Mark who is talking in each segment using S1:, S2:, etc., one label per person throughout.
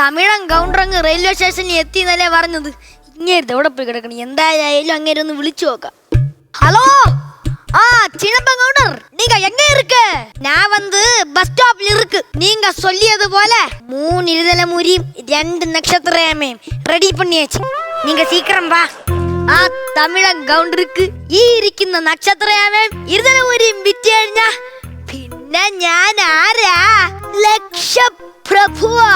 S1: തമിഴൻ കൗണ്ടറങ്ങ് railway സ്റ്റേഷനിൽ എത്തി എന്നല്ലേ പറഞ്ഞത് ഇങ്ങേരുത് എവിടെ പോയി കിടക്കണി എന്തായാലും അങ്ങേരെ ഒന്ന് വിളിച്ചു നോക്കാം ഹലോ ஆ சின்னப்ப கவுண்டர் நீங்க எங்க இருக்கு நான் வந்து பஸ் ஸ்டாப்ல இருக்கு நீங்க சொல்லியது போல மூணு இருதல முறியும் ரெண்டு நட்சத்திரமே ரெடி பண்ணியாச்சு நீங்க சீக்கிரம் வா ആ തമിഴൻ കൗണ്ടർക്ക് ഈ ഇരിക്കുന്ന നക്ഷത്രയാമേ ഇരുതല മുരിയും വിറ്റ് കഴിഞ്ഞാ പിന്നെ ഞാൻ ആരാ ലക്ഷപ്രഭുവാ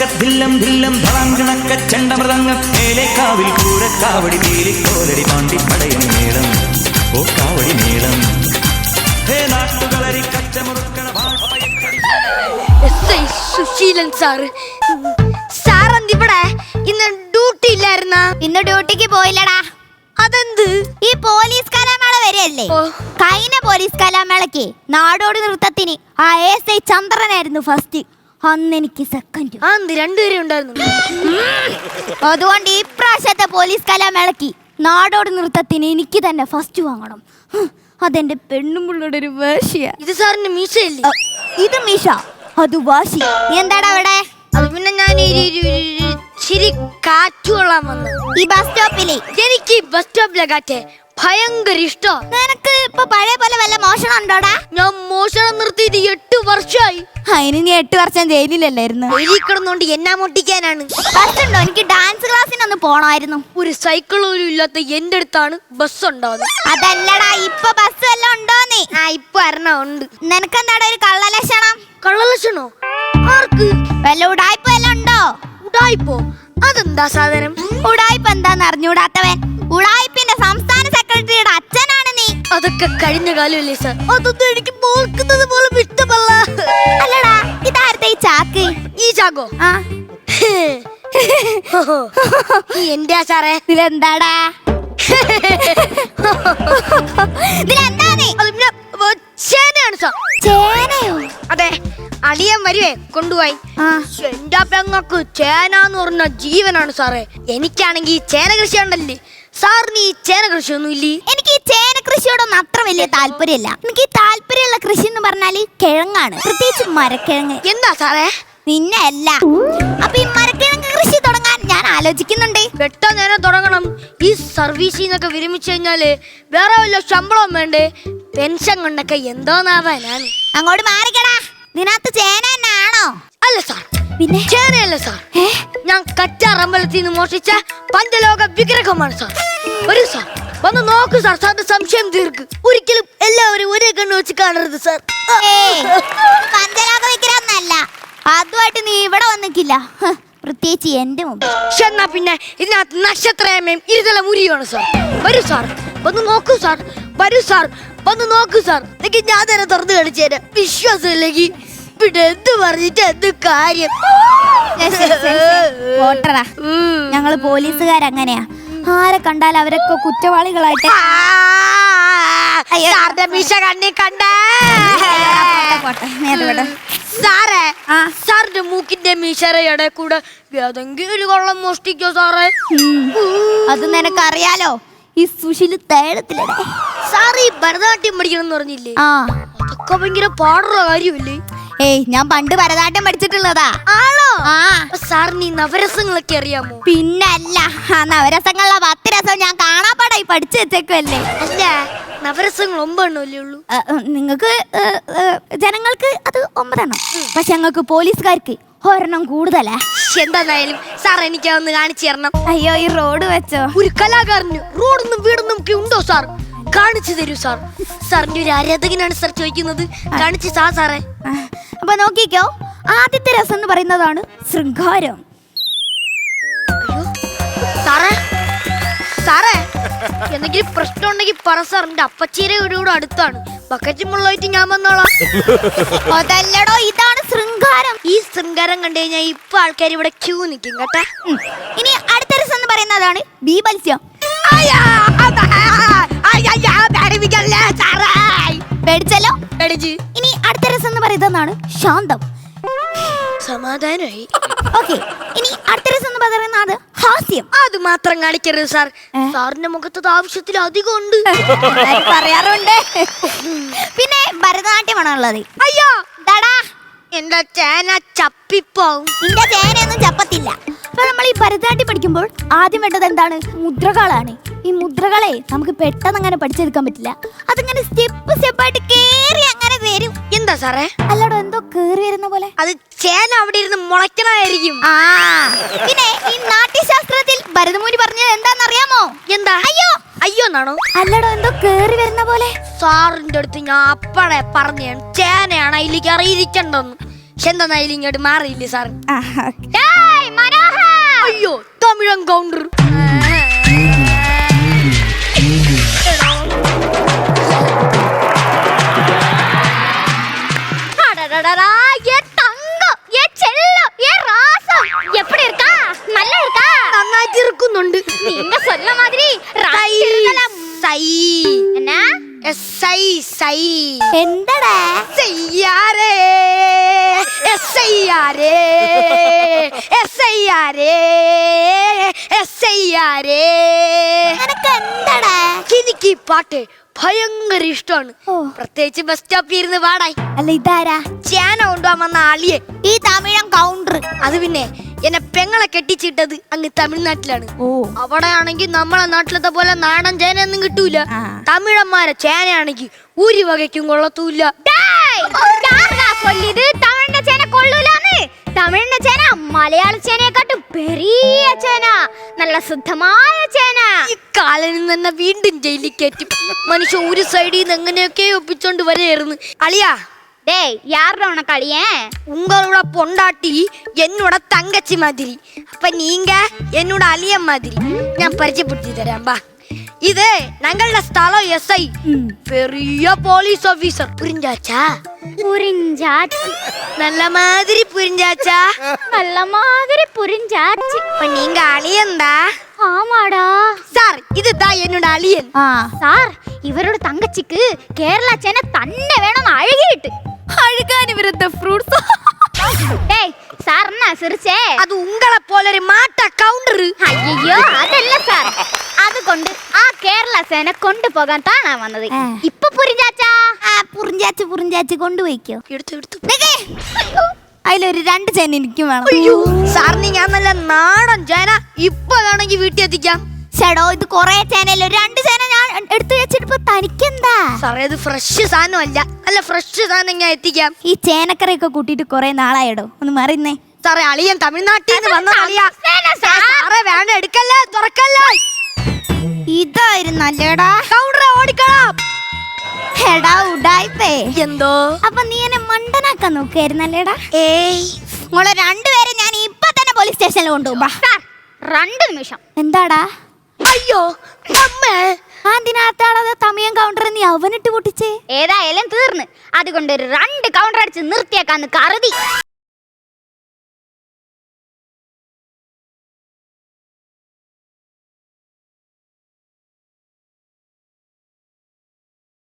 S2: കാങ്കണക്ക ധില്ലം ധില്ലം കാവിൽ ചെണ്ടമൃതങ്ങ മേലേക്കാവിൽ കൂരക്കാവടി നീലിക്കോലടി പാണ്ടി പടയണി മേളം. ഓ കാവടി മേളം. ഹേ നാട്ടുകളരി കച്ചമുറുക്കണ
S1: സുശീലൻ സാറ്. സാർ എന്തിവിടെ ഇന്ന് ഡ്യൂട്ടി ഇല്ലായിരുന്ന?
S3: ഇന്ന് ഡ്യൂട്ടിക്ക് പോയില്ലടാ.
S1: അതെന്ത്?
S3: ഈ പോലീസ് കലാമേള വരെയല്ലേ. കഴിഞ്ഞ പോലീസ് കലാമേളക്ക് നാടോടി നൃത്തത്തിന് ആ എസ് ഐ ചന്ദ്രനായിരുന്നു ഫസ്റ്റ് അന്ന് എനിക്ക് സെക്കൻഡ്
S1: അന്ന് രണ്ടുപേരും ഉണ്ടായിരുന്നു.
S3: അതുകൊണ്ട് ഈ പ്രാവശ്യത്തെ പോലീസ് കലാമേളക്ക് നാടോടി നൃത്തത്തിന് എനിക്ക് തന്നെ ഫസ്റ്റ് വാങ്ങണം. അതെന്റെ പെണ്ണുമുള്ളയുടെ ഒരു വാശിയാ.
S1: ഇത് സാറിന്റെ മീശ
S3: ഇല്ലേ ഇത് മീശ. അത് വാശി. എന്താടാ അവിടെ?
S1: അത് പിന്നെ ഞാൻ ശരി കാറ്റുകൊള്ളാൻ വന്നു.
S3: ഈ ബസ് സ്റ്റോപ്പിലെ
S1: എനിക്ക് ബസ് സ്റ്റോപ്പിലെ കാറ്റ്. ഭയങ്കര ഇഷ്ടം
S3: നിനക്ക് ഇപ്പൊ പഴയ പോലെ വല്ല മോഷണം ഉണ്ടോടാ?
S1: ഞാൻ മോഷണം നിർത്തിയത് എട്ട് വർഷമായി
S3: അതിന് നീ എട്ട് വർഷം ജയിലിലല്ലായിരുന്നു.
S1: എലി കിടന്നുകൊണ്ട് എന്നാ മുട്ടിക്കാനാണ്?
S3: ബസ്സുണ്ടോ എനിക്ക് ഡാൻസ് ക്ലാസ്സിനൊന്ന് പോണമായിരുന്നു.
S1: ഒരു സൈക്കിൾ പോലും ഇല്ലാത്ത എന്റെ അടുത്താണ് ബസ് ഉണ്ടാവുന്നത്.
S3: അതല്ലടാ ഇപ്പൊ ബസ് വല്ലതും നീ
S1: ആ ഇപ്പൊ അരണ ഉണ്ട്.
S3: നിനക്കെന്താടാ ഒരു കള്ളലക്ഷണം?
S1: കള്ളലക്ഷണോ? ആർക്ക്?
S3: വല്ല ഉടായ്പ വല്ലതും ഉണ്ടോ?
S1: ഉടായിപ്പോ അതെന്താ സാധനം?
S3: ഉടായ്പ എന്താന്ന് അറിഞ്ഞൂടാത്തവൻ ഉടായ്പിന്റെ
S1: അതൊക്കെ കഴിഞ്ഞ കാലമല്ലേ സാർ അതൊന്നും എനിക്ക് പോക്കുന്നത് പോലും ഇഷ്ടമല്ല.
S3: അല്ലടാ ഇതാരത്തെ ഈ ചാക്ക്?
S1: ഈ ചാക്കോ?
S3: ആ.
S1: എന്റെ സാറേ
S3: ഇതിലെന്താടാ?
S1: ചേനയാണ് സാർ
S3: ചേനയോ?
S1: അതെ അളിയൻ വരുവേ കൊണ്ടുപോയി. എന്റെ പെങ്ങക്ക് ചേന എന്ന് പറഞ്ഞ ജീവനാണ് സാറേ എനിക്കാണെങ്കിൽ ചേന കൃഷി ഉണ്ടല്ലേ സാറിന് ഈ ചേന കൃഷി ഒന്നും ഇല്ലേ
S3: എനിക്ക് ചേന കൃഷിയോടൊന്നും അത്ര വലിയ താല്പര്യമില്ല. എനിക്ക് താല്പര്യമുള്ള കൃഷി എന്ന് പറഞ്ഞാൽ കിഴങ്ങാണ്. പ്രത്യേകിച്ച് മരക്കിഴങ്ങ്.
S1: എന്താ സാറേ?
S3: നിന്നെ അല്ല അപ്പൊ ഈ മരക്കിഴങ്ങ് കൃഷി തുടങ്ങാൻ ഞാൻ ആലോചിക്കുന്നുണ്ട്.
S1: പെട്ടെന്ന് തന്നെ തുടങ്ങണം. ഈ സർവീസിൽ നിന്നൊക്കെ വിരമിച്ചു കഴിഞ്ഞാൽ വേറെ വല്ല ശമ്പളം വേണ്ടേ? പെൻഷൻ കൊണ്ടൊക്കെ എന്തോന്നാവാനാണ്
S3: അങ്ങോട്ട് മാറിക്കടാ. ഇതിനകത്ത് ചേന തന്നെ ആണോ?
S1: അല്ല സാർ.
S3: പിന്നെ?
S1: ചേനയല്ല സാർ. ഞാൻ കച്ചാറമ്പലത്തിൽ നിന്ന് മോഷിച്ച പഞ്ചലോക വിഗ്രഹമാണ് സാർ. ഒരു സാർ. വന്ന് നോക്ക് സാർ. സാറിന്റെ സംശയം തീർക്ക്. ഒരിക്കലും എല്ലാവരും ഒരേ കണ്ണു വെച്ച് കാണരുത് സാർ.
S3: വിഗ്രഹമൊന്നല്ല അതുമായിട്ട് നീ ഇവിടെ വന്നിക്കില്ല. പ്രത്യേകിച്ച് എന്റെ മുമ്പ്
S1: പക്ഷെ എന്നാ പിന്നെ ഇതിനകത്ത് നക്ഷത്രയമേയും ഇരുതല മുരിയാണ് സാർ. വരൂ സാർ. വന്ന് നോക്കൂ സാർ. വരൂ സാർ. വന്ന് നോക്കൂ സാർ. എനിക്ക് ഞാൻ തന്നെ തുറന്നു കളിച്ചു തരാം വിശ്വാസമില്ലെങ്കിൽ പിന്നെ എന്ത് പറഞ്ഞിട്ട് എന്ത് കാര്യം.
S3: ഞങ്ങൾ പോലീസുകാരങ്ങനെയാ. ആരെ കണ്ടാൽ അവരൊക്കെ കുറ്റവാളികളായിട്ട്
S1: കണ്ണി കണ്ടേ. സാറേ
S3: ആ.
S1: സാറിന്റെ മൂക്കിന്റെ മീശരയുടെ കൂടെ ഏതെങ്കിലും ഒരു കൊള്ളം മോഷ്ടിക്കോ സാറേ?
S3: ഉം. അത് നിനക്കറിയാലോ. ഈ സുശീൽ തേടത്തില്ലേ
S1: സാർ ഈ ഭരതനാട്യം പഠിക്കണം എന്ന് പറഞ്ഞില്ലേ അതൊക്കെ ഭയങ്കര പാടുള്ള കാര്യമല്ലേ?
S3: ഏയ് ഞാൻ പണ്ട് ഭരതനാട്യം പഠിച്ചിട്ടുള്ളതാ.
S1: ആണോ?
S3: ആ.
S1: സാറിന് ഈ നവരസങ്ങളൊക്കെ അറിയാമോ?
S3: പിന്നല്ല ആ നവരസങ്ങളിലെ പത്ത് രസം ഞാൻ കാണാപ്പാടായി പഠിച്ചു വെച്ചേക്കുമല്ലേ
S1: അല്ല നവരസങ്ങൾ ഒമ്പതെണ്ണല്ലേ ഉള്ളൂ?
S3: നിങ്ങൾക്ക് ജനങ്ങൾക്ക് അത് ഒമ്പതെണ്ണം. പക്ഷെ ഞങ്ങൾക്ക് പോലീസുകാർക്ക് ഒരെണ്ണം കൂടുതലാ.
S1: എന്തായാലും സാർ എനിക്ക് ഒന്ന് കാണിച്ചു തരണം.
S3: അയ്യോ ഈ റോഡ് വെച്ചോ.
S1: ഒരു കലാകാരന് റോഡൊന്നും വീടൊന്നും ഉണ്ടോ സാർ? കാണിച്ചു തരൂ സാർ. സാറിന്റെ ഒരു ആരാധകനാണ് സാർ ചോദിക്കുന്നത്. കാണിച്ചു സാ സാറേ.
S3: അപ്പൊ നോക്കിക്കോ. ആദ്യത്തെ രസം എന്ന് പറയുന്നതാണ് ശൃംഗാരം.
S1: സാറേ. സാറേ എന്തെങ്കിലും പ്രശ്നം ഉണ്ടെങ്കിൽ പറ സാർ. എന്റെ അപ്പച്ചീരെ വീട് അടുത്താണ്. ബക്കറ്റും മുള്ളായിട്ട് ഞാൻ വന്നോളാം.
S3: അതല്ലടോ ഇതാണ് ശൃംഗാരം.
S1: ഈ ശൃംഗാരം കണ്ടു കഴിഞ്ഞാൽ ഇപ്പൊ ആൾക്കാർ ഇവിടെ ക്യൂ നിൽക്കും കേട്ടാ.
S3: ഇനി അടുത്ത രസം എന്ന് പറയുന്നതാണ് ബീബത്സ്യം എന്ന് പറയുന്നതാണ് ശാന്തം.
S1: സമാധാനമായി
S3: ഓക്കെ ഇനി അടുത്ത രസം എന്ന് പറയുന്നത് ഹാസ്യം.
S1: അത് മാത്രം കാണിക്കരുത് സാർ. സാറിന്റെ മുഖത്തത് ആവശ്യത്തിൽ അധികം ഉണ്ട്.
S3: എല്ലാരും പറയാറുണ്ട്. പിന്നെ ഭരതനാട്യമാണോ ഉള്ളത്
S1: അയ്യോ!
S3: ദാടാ
S1: എന്റെ ചേന ചപ്പിപ്പോവും.
S3: നിന്റെ ചേനയൊന്നും ചപ്പത്തില്ല. അപ്പൊ നമ്മൾ ഈ ഭരതനാട്യം പഠിക്കുമ്പോൾ ആദ്യം വേണ്ടത് എന്താണ്? മുദ്രകളാണ്. ഈ മുദ്രകളെ നമുക്ക് പെട്ടെന്ന് അങ്ങനെ പഠിച്ചെടുക്കാൻ പറ്റില്ല. അതിങ്ങനെ സ്റ്റെപ്പ് സ്റ്റെപ്പായിട്ട് കേറി അങ്ങനെ വരും.
S1: എന്താ സാറേ?
S3: എന്തോ കേറി വരുന്ന പോലെ?
S1: അത് ചേന അവിടെ ഇരുന്ന് മുളയ്ക്കണായിരിക്കും
S3: ആ. പിന്നെ ഈ നാട്യശാസ്ത്രത്തിൽ ഭരതമൂരി പറഞ്ഞത് എന്താണെന്നറിയാമോ?
S1: എന്താ?
S3: അയ്യോ.
S1: അയ്യോ എന്നാണോ?
S3: അല്ലടോ എന്തോ കേറി വരുന്ന പോലെ?
S1: സാറിന്റെ അടുത്ത് ഞാൻ അപ്പടെ പറഞ്ഞു ചേനയാണ് അതിലേക്ക് അറിയിരിക്കണ്ടെന്ന് പക്ഷെ എന്താ അതിൽ ഇങ്ങോട്ട് മാറിയില്ലേ സാർ അയ്യോ തമിഴൻ കൗണ്ടർ
S3: அடடடடா, ஏ தங்கம், ஏ செல்லம், ஏ ராசம். எப்படி இருக்கா நல்லா இருக்கா
S1: നന്നായിട്ട് ഇരിക്കുന്നുണ്ട്
S3: நீங்க சொன்ன மாதிரி
S1: സൈ സൈ
S3: என்ன
S1: എസ് സൈ സൈ
S3: എന്തടാ
S1: செய்யாரே எஸ்ஐயாரே எஸ்ஐயாரே എസ്ഐയാരേ
S3: നിനക്ക് എന്തടാ
S1: എനിക്ക് ഈ പാട്ട് ഭയങ്കര ഇഷ്ടമാണ്. പ്രത്യേകിച്ച് ബസ് സ്റ്റോപ്പിൽ ഇരുന്ന് വാടായി
S3: അല്ല ഇതാരാ?
S1: ചേന കൊണ്ടുപോകാൻ ആളിയെ.
S3: ഈ തമിഴൻ കൗണ്ടർ
S1: അത് പിന്നെ എന്നെ പെങ്ങളെ കെട്ടിച്ചിട്ടത് അങ്ങ് തമിഴ്നാട്ടിലാണ്.
S3: ഓ.
S1: അവിടെ ആണെങ്കിൽ നമ്മളെ നാട്ടിലത്തെ പോലെ നാടൻ ചേന ഒന്നും കിട്ടൂല തമിഴന്മാരെ ചേനയാണെങ്കിൽ ഒരു വകയ്ക്കും കൊള്ളത്തൂല്ല.
S3: തമിഴിന്റെ ചേന കൊള്ളൂലെന്ന്. തമിഴിന്റെ ചേന മലയാള പെരിയ ചേന നല്ല ശുദ്ധമായ ചേന
S1: ഈ കാലനിൽ തന്നെ വീണ്ടും ജയിലിൽ കയറ്റും മനുഷ്യൻ ഒരു സൈഡിൽ നിന്ന് എങ്ങനെയൊക്കെ ഒപ്പിച്ചോണ്ട് വരെയായിരുന്നു അളിയാ
S3: டேய் யாரோட உனக்கு அழியன்
S1: உங்களோட பொண்டாட்டி என்னோட தங்கச்சி மாதிரி அப்ப நீங்க என்னோட அலியன் மாதிரி நான் பரிச்சயப்படுத்தி தரேன் பா இது ഞങ്ങളുടെ സ്ഥലം എസ് ഐ பெரிய போலீஸ் ஆபீசர் புரிஞ்சாச்சா
S3: புரிஞ்சாச்சு
S1: நல்ல மாதிரி புரிஞ்சாச்சா
S3: நல்ல மாதிரி புரிஞ்சாச்சு
S1: அப்ப நீங்க அலியன்டா
S3: ஆமாடா
S1: சார் இதுதான் என்னோட அலியன்
S3: ആ സാർ ഇവരുടെ തങ്കച്ചിക്ക് കേരള ചേന തന്നെ വേണമെന്ന് അഴുകിയിട്ട് അഴുകാൻ ഇവരത്തെ ഫ്രൂട്ട്സ് ഏയ് സാർ എന്നാ സിറിച്ചേ
S1: அது உங்களை போல ஒரு மாட்ட கவுண்டர்
S3: അയ്യോ അതല്ല സാർ അതുകൊണ്ട് ആ കേരള സേന കൊണ്ടുപോകാൻ താണാ വന്നത് ഇപ്പൊ പുരിഞ്ചാച്ചാ പുറിഞ്ചാച്ച് പുറിഞ്ചാച്ച് കൊണ്ടുപോയിക്കോ
S1: എടുത്തു എടുത്തു
S3: അതിലൊരു രണ്ട് ചേന എനിക്കും വേണം
S1: അയ്യോ സാറിന് ഞാൻ നല്ല നാടൻ ചേന ഇപ്പൊ വേണമെങ്കിൽ വീട്ടിൽ എത്തിക്കാം
S3: ചേടോ ഇത് കൊറേ ചേനല്ലോ രണ്ട് ചേന ഞാൻ എടുത്തു വെച്ചിട്ട് തനിക്കെന്താ?
S1: സാറേ ഇത് ഫ്രഷ് സാധനമല്ല. അല്ല ഫ്രഷ് സാധനം ഞാൻ എത്തിക്കാം.
S3: ഈ ചേനക്കറിയൊക്കെ കൂട്ടിയിട്ട് കൊറേ നാളായടോ? ഒന്ന് മറിയുന്നേ.
S1: സാറേ അളിയൻ തമിഴ്നാട്ടിൽ നിന്ന് വന്ന അളിയ. സാറേ വേണ്ട എടുക്കല്ലേ തുറക്കല്ലേ.
S3: ഇതായിരുന്നു അല്ലേടാ
S1: കൗണ്ടറെ ഓടിക്കണം.
S3: എടാ ഉടായിപ്പേ.
S1: എന്തോ?
S3: അപ്പൊ നീ എന്നെ മണ്ടനാക്കാൻ നോക്കായിരുന്നല്ലേടാ
S1: ഏയ്
S3: നിങ്ങളെ രണ്ടുപേരെ ഞാൻ ഇപ്പൊ തന്നെ പോലീസ് സ്റ്റേഷനിൽ കൊണ്ടുപോകും. രണ്ട് നിമിഷം. എന്താടാ?
S1: അയ്യോ അമ്മേ.
S3: തമിയൻ അവനിട്ട് പൊട്ടിച്ചേ? ഏതായാലും തീർന്ന്. അതുകൊണ്ട് ഒരു രണ്ട് കൗണ്ടർ അടിച്ച് നിർത്തിയേക്കാന്ന് കരുതി.